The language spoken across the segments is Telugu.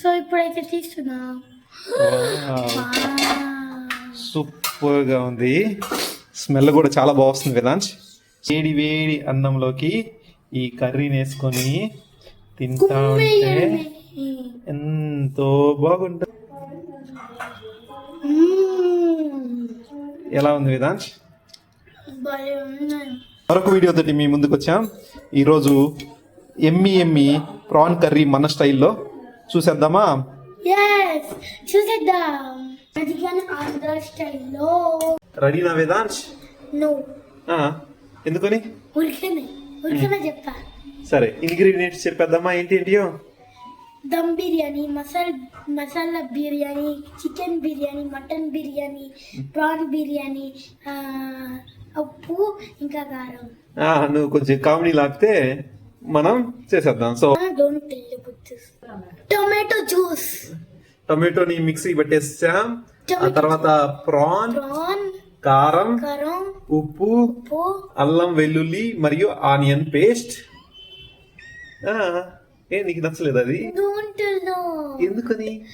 సో ఇప్పుడైతే తీస్తున్నా సూపర్గా ఉంది. స్మెల్ కూడా చాలా బాగా వస్తుంది వేదాంశ్. వేడి వేడి అన్నంలోకి ఈ కర్రీని వేసుకొని తింటా ఉంటే ఎంతో బాగుంటుంది. ఎలా ఉంది ఉన్నాయి మరొక వీడియో తోటి మీ ముందుకు వచ్చాం ఈరోజు ఎమ్మి ఎమ్మి ప్రాన్ కర్రీ మన స్టైల్లో చూసేద్దామా? చూసేద్దాం. అది కానీ ఆంధ్ర స్టైల్లో. రెడీనా వేదాంశ్? నో ఆ, ఎందుకని? ఉరికనే ఉరికనే చెప్తా. సరే ఇంగ్రీడియంట్స్ చెప్పేద్దామా? ఏంటి ఏంటియో? Dum biryani masala masala biryani chicken biryani mutton biryani prawn biryani ఉప్పు ఇంకా కారం. ఆ, నువ్వు కొంచెం కామెడీ లాగితే మనం చేసేద్దాం. సో టొమాటో జ్యూస్ టొమాటోని మిక్సీ పెట్టేసాం. ఆ తర్వాత ప్రాన్ కారం ఉప్పు ఉప్పు అల్లం వెల్లుల్లి మరియు ఆనియన్ పేస్ట్. ఆ, ఏ నీకు నచ్చలేదు అది? ఎందుకని?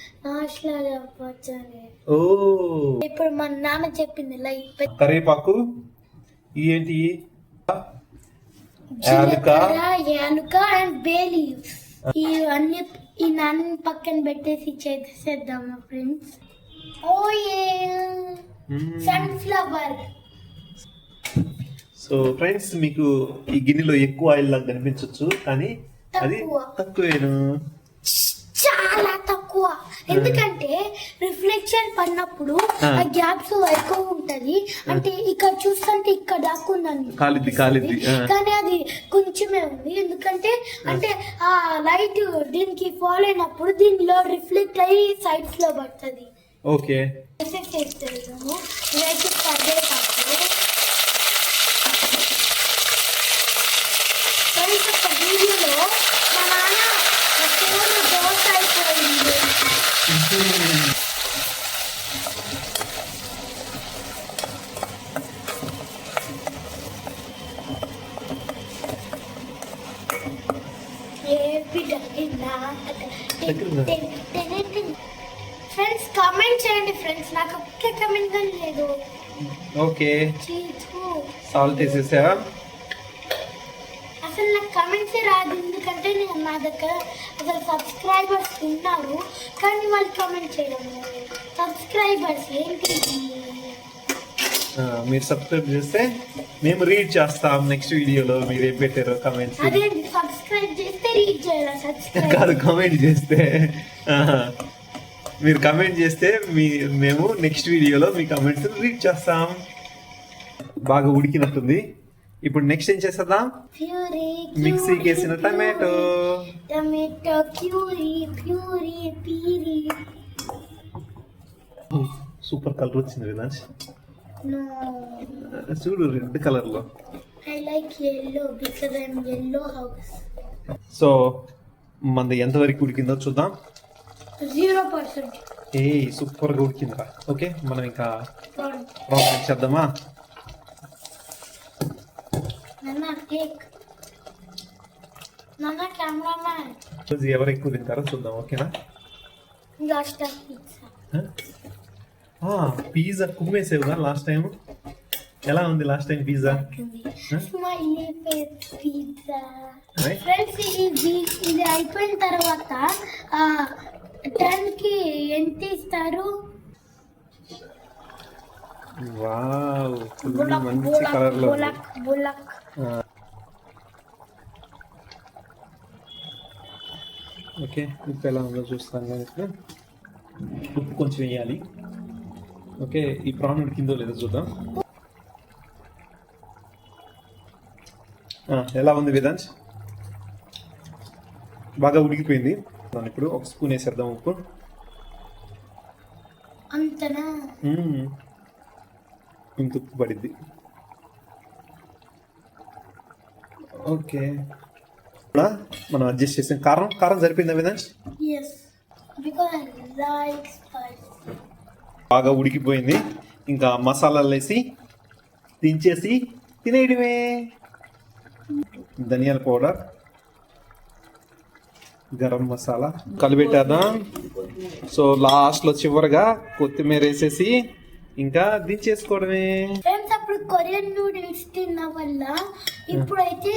ఓ. ఇప్పుడు మా నాన్న చెప్పింది లైక్ కరివేపాకు. ఏంటి? యాలుక యాలుక అండ్ బే లీవ్స్ ఇవన్నీ ఈ నాన్న పక్కన పెట్టేసి చేసేద్దామా ఫ్రెండ్స్ ఓ ఏ మ్మ్. సన్ఫ్లవర్ సో ఫ్రెండ్స్ మీకు ఈ గిన్నెలో ఎక్కువ ఆయిల్ లాగా కనిపించవచ్చు కానీ అది తక్కువ. తక్కువేను? చాలా తక్కువ. ఎందుకంటే రిఫ్లెక్షన్ పడినప్పుడు ఆ. గ్యాప్స్ ఎక్కువ ఉంటది. అంటే ఇక్కడ చూస్తుంటే ఇక్కడ దాక్కుందని కాలిద్ది కాలిద్ది ఆ. కానీ అది కొంచెమే ఉంది. ఎందుకంటే అంటే ఆ లైట్ దీనికి ఫాలో అయినప్పుడు దీనిలో రిఫ్లెక్ట్ అయ్యి సైడ్స్లో పడుతుంది. ఓకే. చేస్తాము ఇదైతే కరివేపాకు ఫ్రెండ్స్ ఒక వీడియోలో మా నాన్న ఫోన్ దోశ అయిపోయింది ఫ్రెండ్స్ కామెంట్ చేయండి ఫ్రెండ్స్ నాకు ఒక్క కామెంట్ కానీ లేదు. ఓకే. సాల్ట్ వేసేసా? అసలు నాకు కమెంట్స్ రాదు. ఎందుకంటే నేను నా దగ్గర అసలు సబ్స్క్రైబర్స్ ఉన్నారు. కానీ వాళ్ళు కమెంట్ చేయడం సబ్స్క్రైబర్స్ ఏంటి మీరు సబ్స్క్రైబ్ చేస్తే మేము రీడ్ చేస్తాం నెక్స్ట్ వీడియోలో మీరు ఏం పెట్టారో కమెంట్స్ అదే సబ్స్క్రైబ్ చేస్తే రీడ్ చేయాలి సబ్స్క్రైబ్ కాదు కామెంట్ చేస్తే. మీరు కమెంట్ చేస్తే మీ మేము నెక్స్ట్ వీడియోలో మీ కమెంట్స్ రీడ్ చేస్తాం. బాగా ఉడికినట్టుంది. ఇప్పుడు నెక్స్ట్ ఏం చేసేద్దాం? ప్యూరీ మిక్సీకి వేసిన tomato. Tomato puree puree. పీరీ super colour వచ్చింది వినాష్. నో. చూడు రెడ్ కలర్లో. I like yellow because I'm yellow house so మనది ఎంతవరకు ఉడికిందో చూద్దాం. జీరో పర్సెంట్ ఏ సూపర్గా ఉడికిందిరా. ఓకే మనం ఇంకా ప్రాసెస్ చేద్దామా? ఎవరు ఎక్కువ తింటారో చూద్దాం ఓకేనా? పిజ్జా పిజ్జా కుమ్మేసేవుగా లాస్ట్ టైం ఎలా ఉంది last time pizza smiley pizza. Friends ఇది ఇది అయిపోయిన తర్వాత టెన్కి ఎంత ఇస్తారు? వావ్ మంచి కలర్లో. Bullock bullock. ఓకే ఉప్పు ఎలా ఉందో చూస్తాను కానీ ఇక్కడ ఉప్పు కొంచెం వేయాలి. ఓకే ఈ ప్రాన్ ఉడికిందో లేదో చూద్దాం. ఎలా ఉంది వేదాంశ్? బాగా ఉడికిపోయింది. మనం ఇప్పుడు ఒక స్పూన్ వేసేద్దాం ఉప్పు. అంతనా. ఇంత ఉప్పు పడిద్ది. ఓకే. ఇప్పుడు మనం అడ్జస్ట్ చేసాం కారం. కారం సరిపోయిందా స్పైస్ బాగా ఉడికిపోయింది. ఇంకా మసాలాలు వేసి దించేసి తినేయడమే. ధనియాల పౌడర్ గరం మసాలా కలిపెట్టేద్దాం. సో లాస్ట్లో చివరగా కొత్తిమీర వేసేసి ఇంకా దించేసుకోవడమే. ఫ్రెండ్స్ అప్పుడు కొరియన్ నూడిల్స్ తిన్న వల్ల ఇప్పుడైతే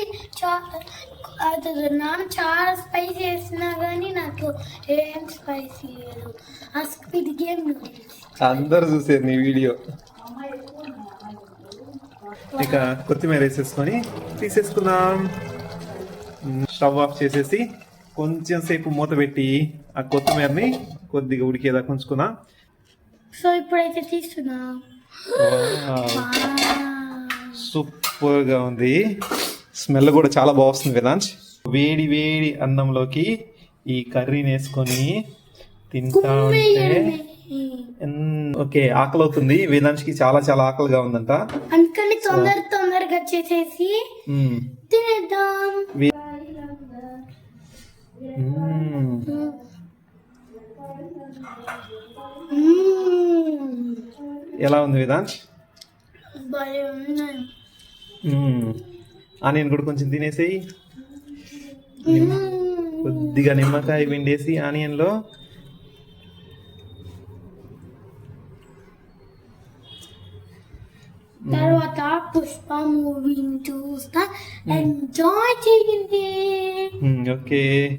నాన్న చాలా స్పైసీ వేసినా కానీ నాకు ఏం స్పైసీ లేదు. ఆ స్క్విడ్ గేమ్ నూడిల్స్. అందరు చూసారు నీ వీడియో. ఇక కొత్తిమీర వేసేసుకొని తీసేసుకుందాం. స్టవ్ ఆఫ్ చేసేసి కొంచెం సేపు మూత పెట్టి ఆ కొత్తిమీరని కొద్దిగా ఉడికేదాకా ఉంచుకుందాం సో ఇప్పుడైతే తీస్తున్నా. సూపర్గా ఉంది. స్మెల్ కూడా చాలా బాగుంది వేదాంశ్. వేడి వేడి అన్నంలోకి ఈ కర్రీని వేసుకొని తింటా ఉంటే ఓకే ఆకలి అవుతుంది వేదాంశ్కి చాలా చాలా ఆకలిగా ఉందంట అందుకని తొందర తొందరగా చేసేసి. తినేద్దాం. ఎలా ఉంది వేదాంశ్. ఆనియన్ కూడా కొంచెం తినేసేయి. కొద్దిగా నిమ్మకాయ పిండేసి ఆనియన్లో తర్వాత పుష్ప మూవీని చూస్తా. ఎంజాయ్ చేయండి. ఓకే.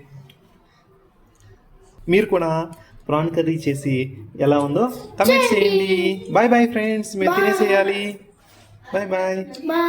మీరు కూడా ప్రాన్ కర్రీ చేసి ఎలా ఉందో కమెంట్ చేయండి. బాయ్ బాయ్ ఫ్రెండ్స్ మీరు తినేసేయాలి. Bye bye bye